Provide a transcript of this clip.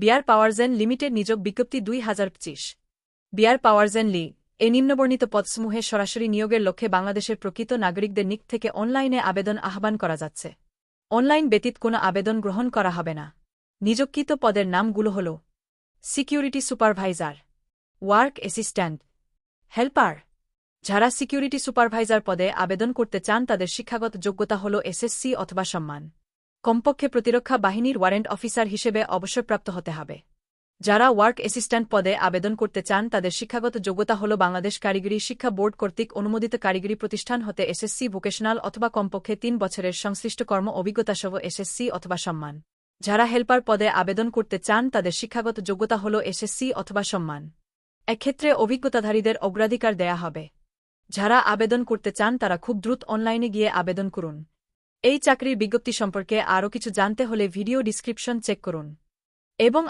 বিয়ার পাওয়ারজেন limited নিযোগ বিজ্ঞপ্তি দুই হাজার পঁচিশ। বিয়ার পাওয়ারজেন লি, এ নিম্নবর্ণিত পদসমূহে সরাসরি নিয়োগের লক্ষ্যে বাংলাদেশের প্রকৃত নাগরিকদের নিক থেকে অনলাইনে আবেদন আহ্বান করা যাচ্ছে। অনলাইন ব্যতীত কোনো আবেদন গ্রহণ করা হবে না। নিযোগকৃত পদের নামগুলো হল, security supervisor, work assistant, helper. যারা সিকিউরিটি সুপারভাইজার পদে আবেদন করতে চান তাদের শিক্ষাগত যোগ্যতা হল এসএসসি অথবা সম্মান। কমপক্ষে প্রতিরক্ষা বাহিনীর ওয়ারেন্ট অফিসার হিসেবে অবসরপ্রাপ্ত হতে হবে। যারা ওয়ার্ক অ্যাসিস্ট্যান্ট পদে আবেদন করতে চান, তাদের শিক্ষাগত যোগ্যতা হল বাংলাদেশ কারিগরি শিক্ষা বোর্ড কর্তৃক অনুমোদিত কারিগরি প্রতিষ্ঠান হতে এসএসসি ভোকেশনাল অথবা কমপক্ষে তিন বছরের সংশ্লিষ্ট কর্ম অভিজ্ঞতাসহ এসএসসি অথবা সম্মান। যারা হেল্পার পদে আবেদন করতে চান, তাদের শিক্ষাগত যোগ্যতা হল এসএসসি অথবা সম্মান। এক্ষেত্রে অভিজ্ঞতাধারীদের অগ্রাধিকার দেয়া হবে। যারা আবেদন করতে চান, তারা খুব দ্রুত অনলাইনে গিয়ে আবেদন করুন। এই চাকরির বিজ্ঞপ্তি সম্পর্কে আরও কিছু জানতে হলে ভিডিও ডিসক্রিপশন চেক করুন। এবং